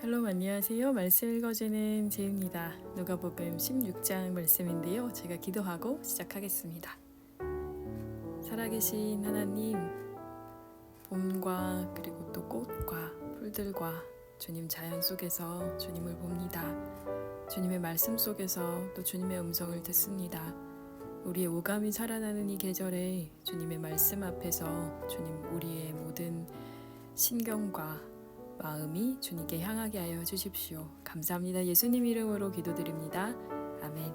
샬롬 안녕하세요. 말씀 읽어주는 제입니다. 누가복음 16장 말씀인데요. 제가 기도하고 시작하겠습니다. 살아계신 하나님, 봄과 그리고 또 꽃과 풀들과 주님 자연 속에서 주님을 봅니다. 주님의 말씀 속에서 또 주님의 음성을 듣습니다. 우리의 오감이 살아나는 이 계절에 주님의 말씀 앞에서 주님 우리의 모든 신경과 마음이 주님께 향하게 하여 주십시오. 감사합니다. 예수님 이름으로 기도드립니다. 아멘.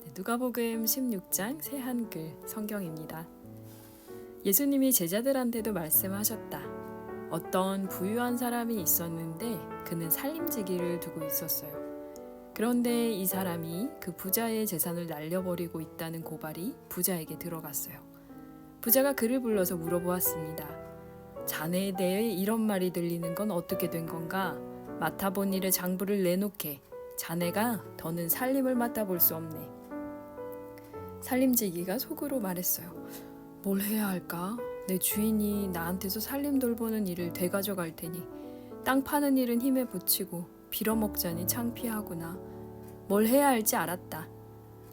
네, 누가복음 16장 새 한글 성경입니다. 예수님이 제자들한테도 말씀하셨다. 어떤 부유한 사람이 있었는데 그는 살림지기를 두고 있었어요. 그런데 이 사람이 그 부자의 재산을 날려버리고 있다는 고발이 부자에게 들어갔어요. 부자가 그를 불러서 물어보았습니다. 자네에 대해 이런 말이 들리는 건 어떻게 된 건가? 맡아본 일에 장부를 내놓게. 자네가 더는 살림을 맡아볼 수 없네. 살림지기가 속으로 말했어요. 뭘 해야 할까? 내 주인이 나한테서 살림 돌보는 일을 되가져갈 테니 땅 파는 일은 힘에 붙이고 빌어먹자니 창피하구나. 뭘 해야 할지 알았다.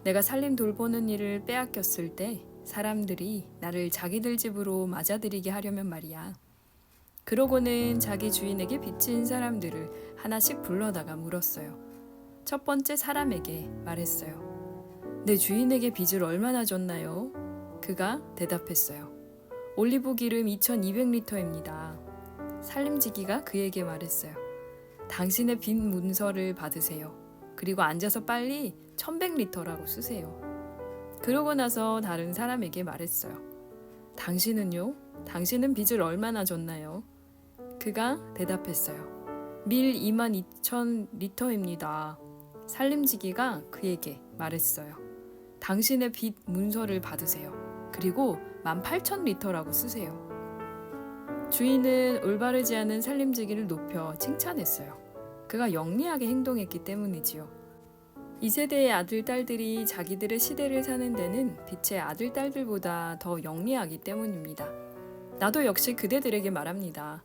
내가 살림 돌보는 일을 빼앗겼을 때 사람들이 나를 자기들 집으로 맞아들이게 하려면 말이야. 그러고는 자기 주인에게 빚진 사람들을 하나씩 불러다가 물었어요. 첫 번째 사람에게 말했어요. 내 주인에게 빚을 얼마나 줬나요? 그가 대답했어요. 올리브 기름 2200리터입니다. 살림지기가 그에게 말했어요. 당신의 빚 문서를 받으세요. 그리고 앉아서 빨리 1100리터라고 쓰세요. 그러고 나서 다른 사람에게 말했어요. 당신은요? 당신은 빚을 얼마나 줬나요? 그가 대답했어요. 밀 2만 2천 리터입니다. 살림지기가 그에게 말했어요. 당신의 빚 문서를 받으세요. 그리고 1만 8천 리터라고 쓰세요. 주인은 올바르지 않은 살림지기를 높여 칭찬했어요. 그가 영리하게 행동했기 때문이지요. 이 세대의 아들, 딸들이 자기들의 시대를 사는 데는 빛의 아들, 딸들보다 더 영리하기 때문입니다. 나도 역시 그대들에게 말합니다.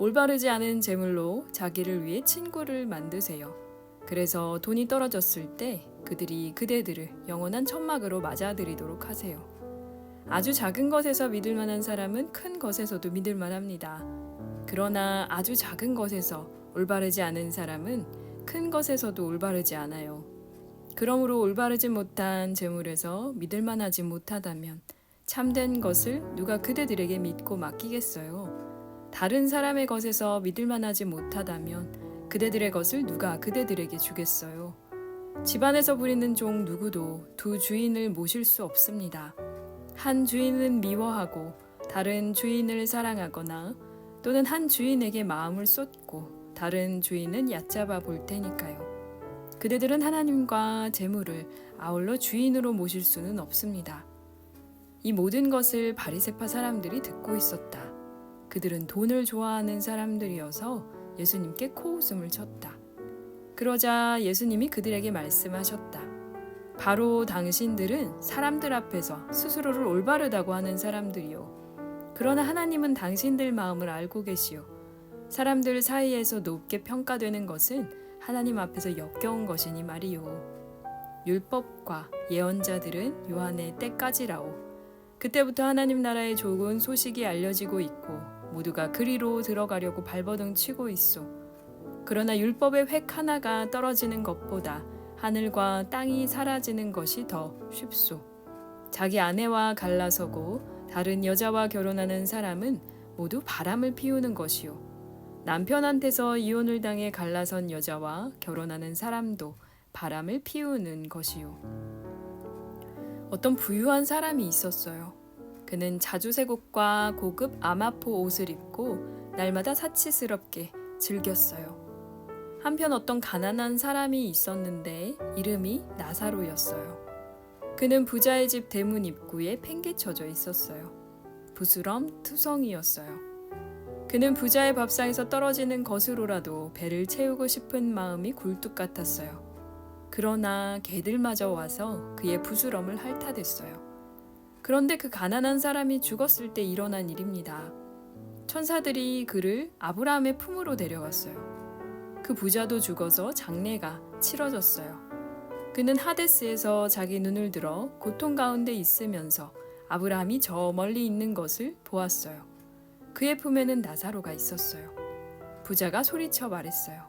올바르지 않은 재물로 자기를 위해 친구를 만드세요. 그래서 돈이 떨어졌을 때 그들이 그대들을 영원한 천막으로 맞아들이도록 하세요. 아주 작은 것에서 믿을 만한 사람은 큰 것에서도 믿을 만합니다. 그러나 아주 작은 것에서 올바르지 않은 사람은 큰 것에서도 올바르지 않아요. 그러므로 올바르지 못한 재물에서 믿을 만하지 못하다면 참된 것을 누가 그대들에게 믿고 맡기겠어요? 다른 사람의 것에서 믿을 만하지 못하다면 그대들의 것을 누가 그대들에게 주겠어요? 집안에서 부리는 종 누구도 두 주인을 모실 수 없습니다. 한 주인은 미워하고 다른 주인을 사랑하거나 또는 한 주인에게 마음을 쏟고 다른 주인은 얕잡아 볼 테니까요. 그대들은 하나님과 재물을 아울러 주인으로 모실 수는 없습니다. 이 모든 것을 바리세파 사람들이 듣고 있었다. 그들은 돈을 좋아하는 사람들이어서 예수님께 코웃음을 쳤다. 그러자 예수님이 그들에게 말씀하셨다. 바로 당신들은 사람들 앞에서 스스로를 올바르다고 하는 사람들이요. 그러나 하나님은 당신들 마음을 알고 계시오. 사람들 사이에서 높게 평가되는 것은 하나님 앞에서 역겨운 것이니 말이요. 율법과 예언자들은 요한의 때까지라오. 그때부터 하나님 나라의 좋은 소식이 알려지고 있고 모두가 그리로 들어가려고 발버둥 치고 있소. 그러나 율법의 획 하나가 떨어지는 것보다 하늘과 땅이 사라지는 것이 더 쉽소. 자기 아내와 갈라서고 다른 여자와 결혼하는 사람은 모두 바람을 피우는 것이요. 남편한테서 이혼을 당해 갈라선 여자와 결혼하는 사람도 바람을 피우는 것이요. 어떤 부유한 사람이 있었어요. 그는 자주색옷과 고급 아마포 옷을 입고 날마다 사치스럽게 즐겼어요. 한편 어떤 가난한 사람이 있었는데 이름이 나사로였어요. 그는 부자의 집 대문 입구에 팽개쳐져 있었어요. 부스럼 투성이었어요. 그는 부자의 밥상에서 떨어지는 것으로라도 배를 채우고 싶은 마음이 굴뚝 같았어요. 그러나 개들마저 와서 그의 부스럼을 핥아댔어요. 그런데 그 가난한 사람이 죽었을 때 일어난 일입니다. 천사들이 그를 아브라함의 품으로 데려갔어요. 그 부자도 죽어서 장례가 치러졌어요. 그는 하데스에서 자기 눈을 들어 고통 가운데 있으면서 아브라함이 저 멀리 있는 것을 보았어요. 그의 품에는 나사로가 있었어요. 부자가 소리쳐 말했어요.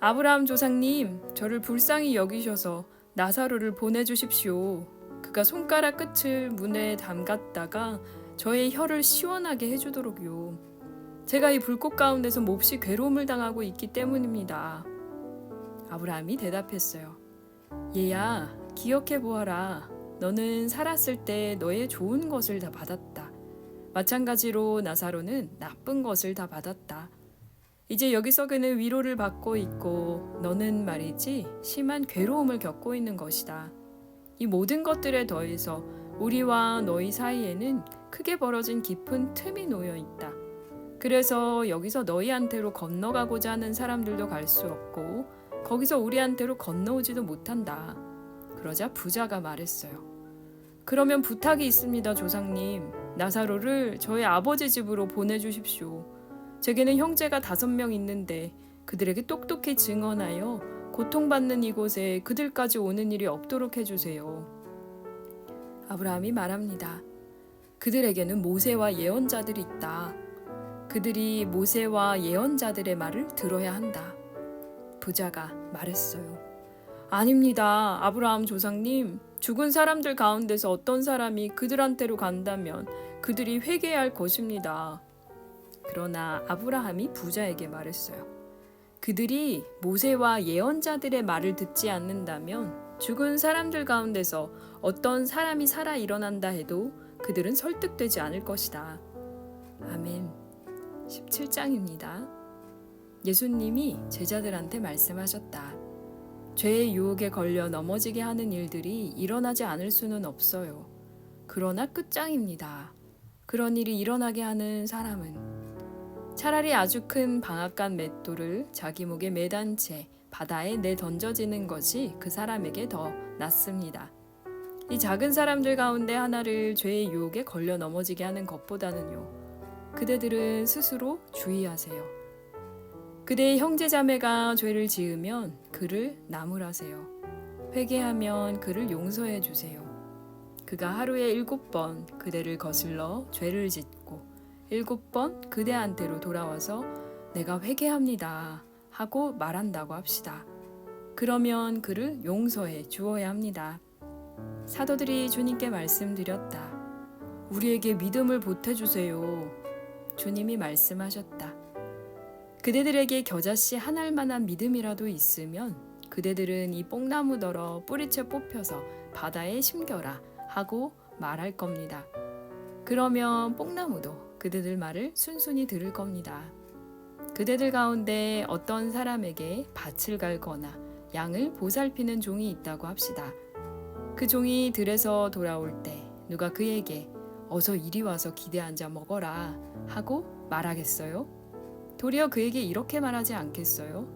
아브라함 조상님, 저를 불쌍히 여기셔서 나사로를 보내주십시오. 그가 손가락 끝을 문에 담갔다가 저의 혀를 시원하게 해주도록요. 제가 이 불꽃 가운데서 몹시 괴로움을 당하고 있기 때문입니다. 아브라함이 대답했어요. 얘야, 기억해 보아라. 너는 살았을 때 너의 좋은 것을 다 받았다. 마찬가지로 나사로는 나쁜 것을 다 받았다. 이제 여기서 그는 위로를 받고 있고 너는 말이지 심한 괴로움을 겪고 있는 것이다. 이 모든 것들에 더해서 우리와 너희 사이에는 크게 벌어진 깊은 틈이 놓여 있다. 그래서 여기서 너희한테로 건너가고자 하는 사람들도 갈 수 없고 거기서 우리한테로 건너오지도 못한다. 그러자 부자가 말했어요. 그러면 부탁이 있습니다, 조상님. 나사로를 저희 아버지 집으로 보내주십시오. 제게는 형제가 다섯 명 있는데 그들에게 똑똑히 증언하여 고통받는 이곳에 그들까지 오는 일이 없도록 해주세요. 아브라함이 말합니다. 그들에게는 모세와 예언자들이 있다. 그들이 모세와 예언자들의 말을 들어야 한다. 부자가 말했어요. 아닙니다. 아브라함 조상님. 죽은 사람들 가운데서 어떤 사람이 그들한테로 간다면 그들이 회개할 것입니다. 그러나 아브라함이 부자에게 말했어요. 그들이 모세와 예언자들의 말을 듣지 않는다면 죽은 사람들 가운데서 어떤 사람이 살아 일어난다 해도 그들은 설득되지 않을 것이다. 아멘. 17장입니다. 예수님이 제자들한테 말씀하셨다. 죄의 유혹에 걸려 넘어지게 하는 일들이 일어나지 않을 수는 없어요. 그러나 끝장입니다. 그런 일이 일어나게 하는 사람은 차라리 아주 큰 방앗간 맷돌을 자기 목에 매단 채 바다에 내던져지는 것이 그 사람에게 더 낫습니다. 이 작은 사람들 가운데 하나를 죄의 유혹에 걸려 넘어지게 하는 것보다는요. 그대들은 스스로 주의하세요. 그대의 형제 자매가 죄를 지으면 그를 나무라세요. 회개하면 그를 용서해 주세요. 그가 하루에 일곱 번 그대를 거슬러 죄를 짓고 일곱 번 그대한테로 돌아와서 내가 회개합니다 하고 말한다고 합시다. 그러면 그를 용서해 주어야 합니다. 사도들이 주님께 말씀드렸다. 우리에게 믿음을 보태주세요. 주님이 말씀하셨다. 그대들에게 겨자씨 한 알만한 믿음이라도 있으면 그대들은 이 뽕나무더러 뿌리채 뽑혀서 바다에 심겨라 하고 말할 겁니다. 그러면 뽕나무도 그대들 말을 순순히 들을 겁니다. 그대들 가운데 어떤 사람에게 밭을 갈거나 양을 보살피는 종이 있다고 합시다. 그 종이 들에서 돌아올 때 누가 그에게 어서 이리 와서 기대 앉아 먹어라 하고 말하겠어요? 도리어 그에게 이렇게 말하지 않겠어요?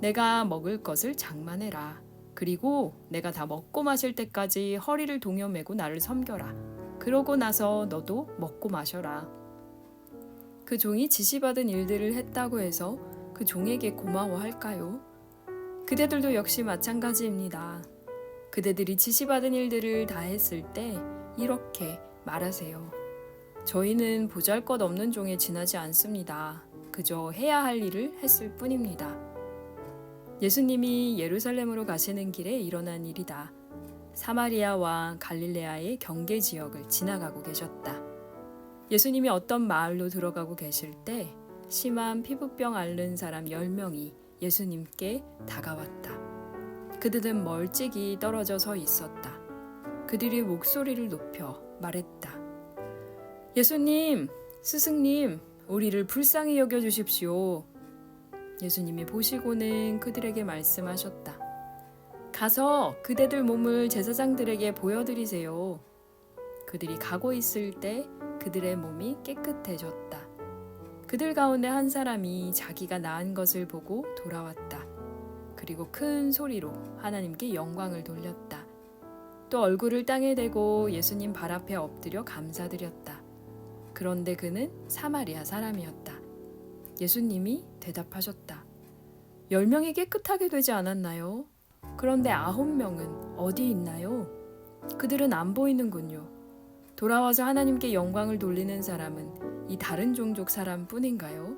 내가 먹을 것을 장만해라. 그리고 내가 다 먹고 마실 때까지 허리를 동여매고 나를 섬겨라. 그러고 나서 너도 먹고 마셔라. 그 종이 지시받은 일들을 했다고 해서 그 종에게 고마워할까요? 그대들도 역시 마찬가지입니다. 그대들이 지시받은 일들을 다 했을 때 이렇게 말하세요. 저희는 보잘 것 없는 종에 지나지 않습니다. 그저 해야 할 일을 했을 뿐입니다. 예수님이 예루살렘으로 가시는 길에 일어난 일이다. 사마리아와 갈릴레아의 경계 지역을 지나가고 계셨다. 예수님이 어떤 마을로 들어가고 계실 때 심한 피부병 앓는 사람 10명이 예수님께 다가왔다. 그들은 멀찍이 떨어져 서 있었다. 그들이 목소리를 높여 말했다. 예수님, 스승님, 우리를 불쌍히 여겨 주십시오. 예수님이 보시고는 그들에게 말씀하셨다. 가서 그대들 몸을 제사장들에게 보여드리세요. 그들이 가고 있을 때 그들의 몸이 깨끗해졌다. 그들 가운데 한 사람이 자기가 낳은 것을 보고 돌아왔다. 그리고 큰 소리로 하나님께 영광을 돌렸다. 또 얼굴을 땅에 대고 예수님 발 앞에 엎드려 감사드렸다. 그런데 그는 사마리아 사람이었다. 예수님이 대답하셨다. 10명이 깨끗하게 되지 않았나요? 그런데 아홉 명은 어디 있나요? 그들은 안 보이는군요. 돌아와서 하나님께 영광을 돌리는 사람은 이 다른 종족 사람 뿐인가요?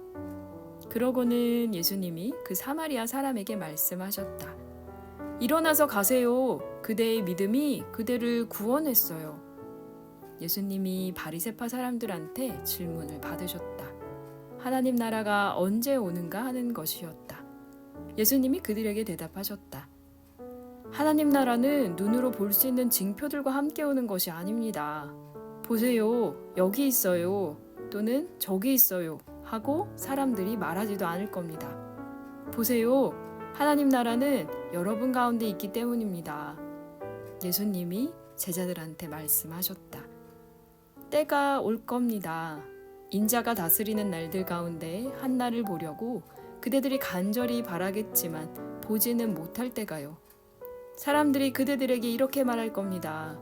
그러고는 예수님이 그 사마리아 사람에게 말씀하셨다. 일어나서 가세요. 그대의 믿음이 그대를 구원했어요. 예수님이 바리세파 사람들한테 질문을 받으셨다. 하나님 나라가 언제 오는가 하는 것이었다. 예수님이 그들에게 대답하셨다. 하나님 나라는 눈으로 볼 수 있는 징표들과 함께 오는 것이 아닙니다. 보세요. 여기 있어요. 또는 저기 있어요. 하고 사람들이 말하지도 않을 겁니다. 보세요. 하나님 나라는 여러분 가운데 있기 때문입니다. 예수님이 제자들한테 말씀하셨다. 때가 올 겁니다. 인자가 다스리는 날들 가운데 한 날을 보려고 그대들이 간절히 바라겠지만 보지는 못할 때가요. 사람들이 그대들에게 이렇게 말할 겁니다.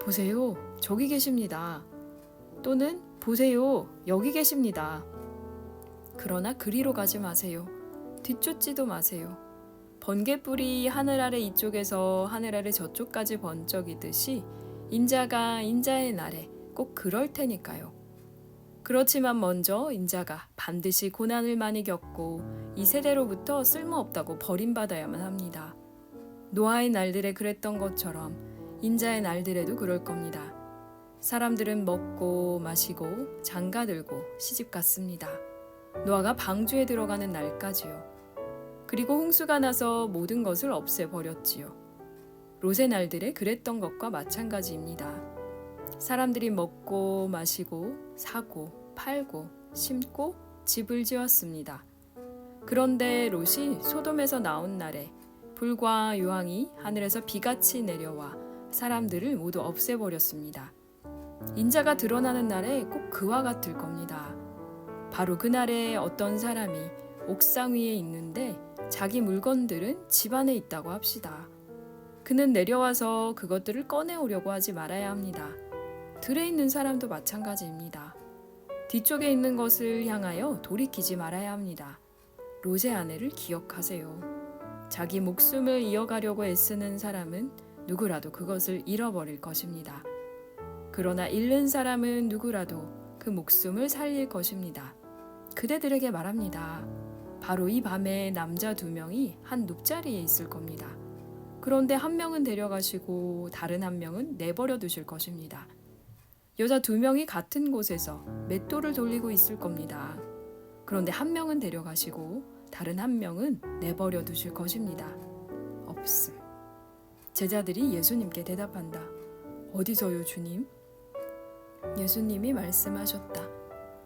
보세요, 저기 계십니다. 또는 보세요, 여기 계십니다. 그러나 그리로 가지 마세요. 뒤쫓지도 마세요. 번개불이 하늘 아래 이쪽에서 하늘 아래 저쪽까지 번쩍이듯이 인자가 인자의 날에 꼭 그럴 테니까요. 그렇지만 먼저 인자가 반드시 고난을 많이 겪고 이 세대로부터 쓸모없다고 버림받아야만 합니다. 노아의 날들에 그랬던 것처럼 인자의 날들에도 그럴 겁니다. 사람들은 먹고 마시고 장가 들고 시집 갔습니다. 노아가 방주에 들어가는 날까지요. 그리고 홍수가 나서 모든 것을 없애버렸지요. 롯의 날들에 그랬던 것과 마찬가지입니다. 사람들이 먹고 마시고 사고 팔고 심고 집을 지었습니다. 그런데 롯이 소돔에서 나온 날에 불과 유황이 하늘에서 비같이 내려와 사람들을 모두 없애버렸습니다. 인자가 드러나는 날에 꼭 그와 같을 겁니다. 바로 그날에 어떤 사람이 옥상 위에 있는데 자기 물건들은 집 안에 있다고 합시다. 그는 내려와서 그것들을 꺼내오려고 하지 말아야 합니다. 들에 있는 사람도 마찬가지입니다. 뒤쪽에 있는 것을 향하여 돌이키지 말아야 합니다. 롯의 아내를 기억하세요. 자기 목숨을 이어가려고 애쓰는 사람은 누구라도 그것을 잃어버릴 것입니다. 그러나 잃는 사람은 누구라도 그 목숨을 살릴 것입니다. 그대들에게 말합니다. 바로 이 밤에 남자 두 명이 한 눕자리에 있을 겁니다. 그런데 한 명은 데려가시고 다른 한 명은 내버려 두실 것입니다. 여자 두 명이 같은 곳에서 맷돌을 돌리고 있을 겁니다. 그런데 한 명은 데려가시고 다른 한 명은 내버려 두실 것입니다. 없음. 제자들이 예수님께 대답한다. 어디서요, 주님? 예수님이 말씀하셨다.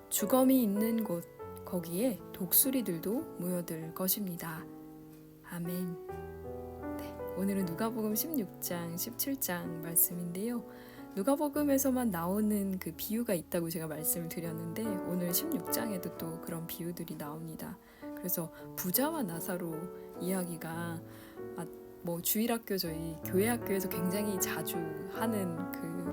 주검이 있는 곳, 거기에 독수리들도 모여들 것입니다. 아멘. 네, 오늘은 누가복음 16장, 17장 말씀인데요. 누가복음에서만 나오는 그 비유가 있다고 제가 말씀을 드렸는데 오늘 16장에도 또 그런 비유들이 나옵니다. 그래서 부자와 나사로 이야기가 아, 뭐 주일학교 저희 교회 학교에서 굉장히 자주 하는 그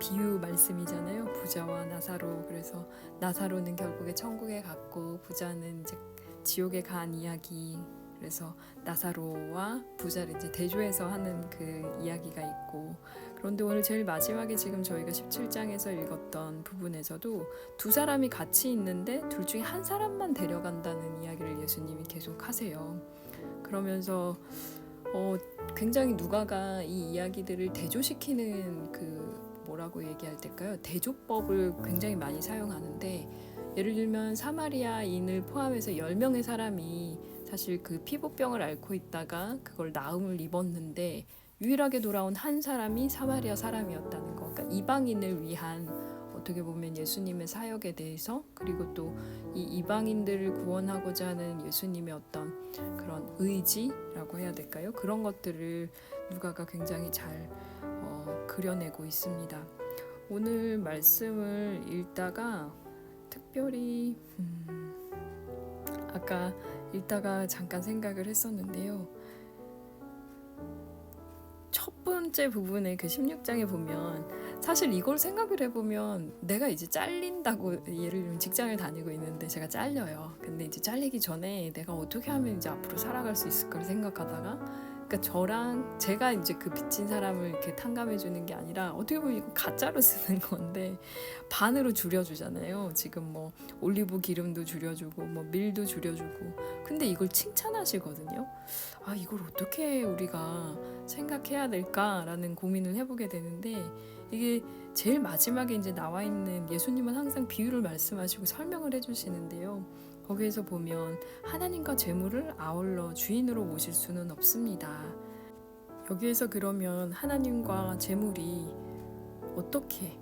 비유 말씀이잖아요. 부자와 나사로. 그래서 나사로는 결국에 천국에 갔고 부자는 이제 지옥에 간 이야기. 그래서 나사로와 부자를 이제 대조해서 하는 그 이야기가 있고 그런데 오늘 제일 마지막에 지금 저희가 17장에서 읽었던 부분에서도 두 사람이 같이 있는데 둘 중에 한 사람만 데려간다는 이야기를 예수님이 계속 하세요. 그러면서 어, 굉장히 누가가 이 이야기들을 대조시키는 그 뭐라고 얘기할 때까요? 대조법을 굉장히 많이 사용하는데 예를 들면 사마리아인을 포함해서 10명의 사람이 사실 그 피부병을 앓고 있다가 그걸 나음을 입었는데 유일하게 돌아온 한 사람이 사마리아 사람이었다는 거. 그러니까 이방인을 위한 어떻게 보면 예수님의 사역에 대해서 그리고 또 이 이방인들을 구원하고자 하는 예수님의 어떤 그런 의지라고 해야 될까요? 그런 것들을 누가가 굉장히 잘 어, 그려내고 있습니다. 오늘 말씀을 읽다가 특별히 음, 아까 읽다가 잠깐 생각을 했었는데요. 첫 번째 부분에 그 16장에 보면 사실 이걸 생각을 해보면 내가 이제 잘린다고 예를 들면 직장을 다니고 있는데 제가 잘려요. 근데 이제 잘리기 전에 내가 어떻게 하면 이제 앞으로 살아갈 수 있을까를 생각하다가 그러니까 저랑 제가 이제 그 빚진 사람을 이렇게 탕감해 주는 게 아니라 어떻게 보면 이거 가짜로 쓰는 건데 반으로 줄여주잖아요. 지금 뭐 올리브 기름도 줄여주고 뭐 밀도 줄여주고 근데 이걸 칭찬하시거든요. 아 이걸 어떻게 우리가 생각해야 될까라는 고민을 해보게 되는데 이게 제일 마지막에 이제 나와 있는 예수님은 항상 비유를 말씀하시고 설명을 해주시는데요. 거기에서 보면 하나님과 재물을 아울러 주인으로 모실 수는 없습니다. 여기에서 그러면 하나님과 재물이 어떻게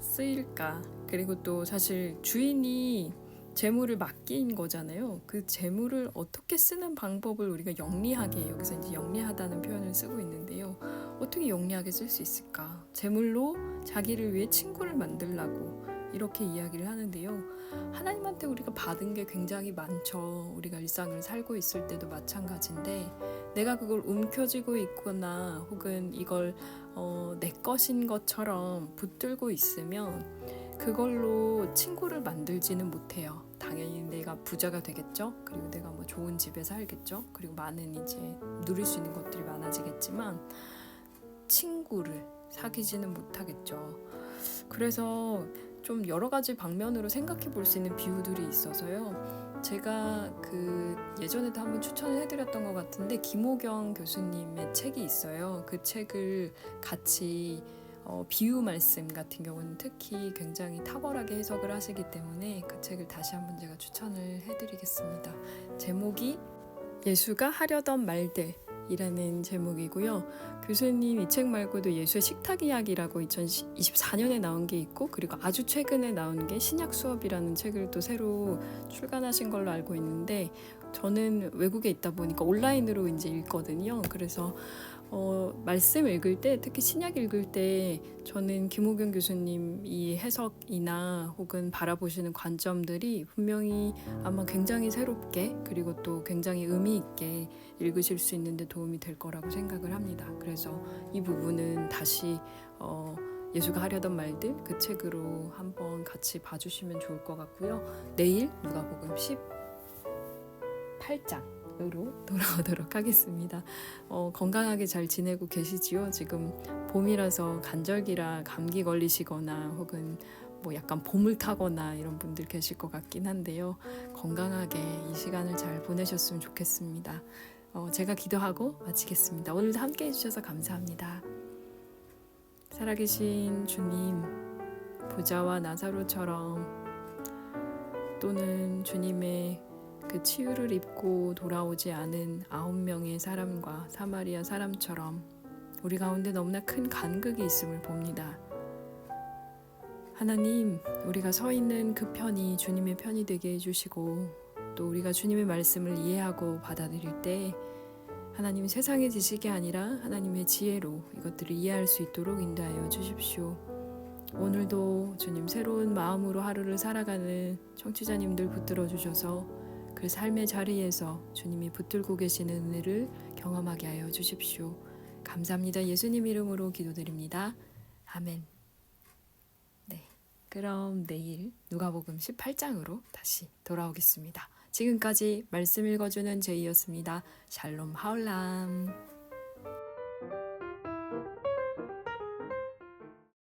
쓰일까? 그리고 또 사실 주인이 재물을 맡긴 거잖아요. 그 재물을 어떻게 쓰는 방법을 우리가 영리하게 여기서 이제 영리하다는 표현을 쓰고 있는데요. 어떻게 영리하게 쓸 수 있을까? 재물로 자기를 위해 친구를 만들라고 이렇게 이야기를 하는데요. 하나님한테 우리가 받은 게 굉장히 많죠. 우리가 일상을 살고 있을 때도 마찬가지인데 내가 그걸 움켜쥐고 있거나 혹은 이걸 어, 내 것인 것처럼 붙들고 있으면 그걸로 친구를 만들지는 못해요. 당연히 내가 부자가 되겠죠. 그리고 내가 뭐 좋은 집에 살겠죠. 그리고 많은 이제 누릴 수 있는 것들이 많아지겠지만 친구를 사귀지는 못하겠죠. 그래서 좀 여러 가지 방면으로 생각해 볼 수 있는 비유들이 있어서요. 제가 그 예전에도 한번 추천을 해드렸던 것 같은데 김호경 교수님의 책이 있어요. 그 책을 같이 어, 비유 말씀 같은 경우는 특히 굉장히 탁월하게 해석을 하시기 때문에 그 책을 다시 한번 제가 추천을 해드리겠습니다. 제목이 예수가 하려던 말들. 이라는 제목이고요. 교수님 이 책 말고도 예수의 식탁 이야기라고 2024년에 나온 게 있고 그리고 아주 최근에 나온 게 신약 수업이라는 책을 또 새로 출간하신 걸로 알고 있는데 저는 외국에 있다 보니까 온라인으로 이제 읽거든요. 그래서 어, 말씀 읽을 때 특히 신약 읽을 때 저는 김호경 교수님 이 해석이나 혹은 바라보시는 관점들이 분명히 아마 굉장히 새롭게 그리고 또 굉장히 의미 있게 읽으실 수 있는데 도움이 될 거라고 생각을 합니다. 그래서 이 부분은 다시 어, 예수가 하려던 말들 그 책으로 한번 같이 봐주시면 좋을 것 같고요. 내일 누가복음 18장 으로 돌아오도록 하겠습니다. 어, 건강하게 잘 지내고 계시지요? 지금 봄이라서 간절기라 감기 걸리시거나 혹은 뭐 약간 봄을 타거나 이런 분들 계실 것 같긴 한데요. 건강하게 이 시간을 잘 보내셨으면 좋겠습니다. 어, 제가 기도하고 마치겠습니다. 오늘도 함께 해주셔서 감사합니다. 살아계신 주님, 부자와 나사로처럼 또는 주님의 그 치유를 입고 돌아오지 않은 아홉 명의 사람과 사마리아 사람처럼 우리 가운데 너무나 큰 간극이 있음을 봅니다. 하나님, 우리가 서 있는 그 편이 주님의 편이 되게 해주시고 또 우리가 주님의 말씀을 이해하고 받아들일 때 하나님 세상의 지식이 아니라 하나님의 지혜로 이것들을 이해할 수 있도록 인도하여 주십시오. 오늘도 주님 새로운 마음으로 하루를 살아가는 청취자님들 붙들어 주셔서 그 삶의 자리에서 주님이 붙들고 계시는 은혜를 경험하게 하여 주십시오. 감사합니다. 예수님 이름으로 기도드립니다. 아멘. 네. 그럼 내일 누가복음 18장으로 다시 돌아오겠습니다. 지금까지 말씀 읽어주는 제이였습니다. 샬롬 하울람.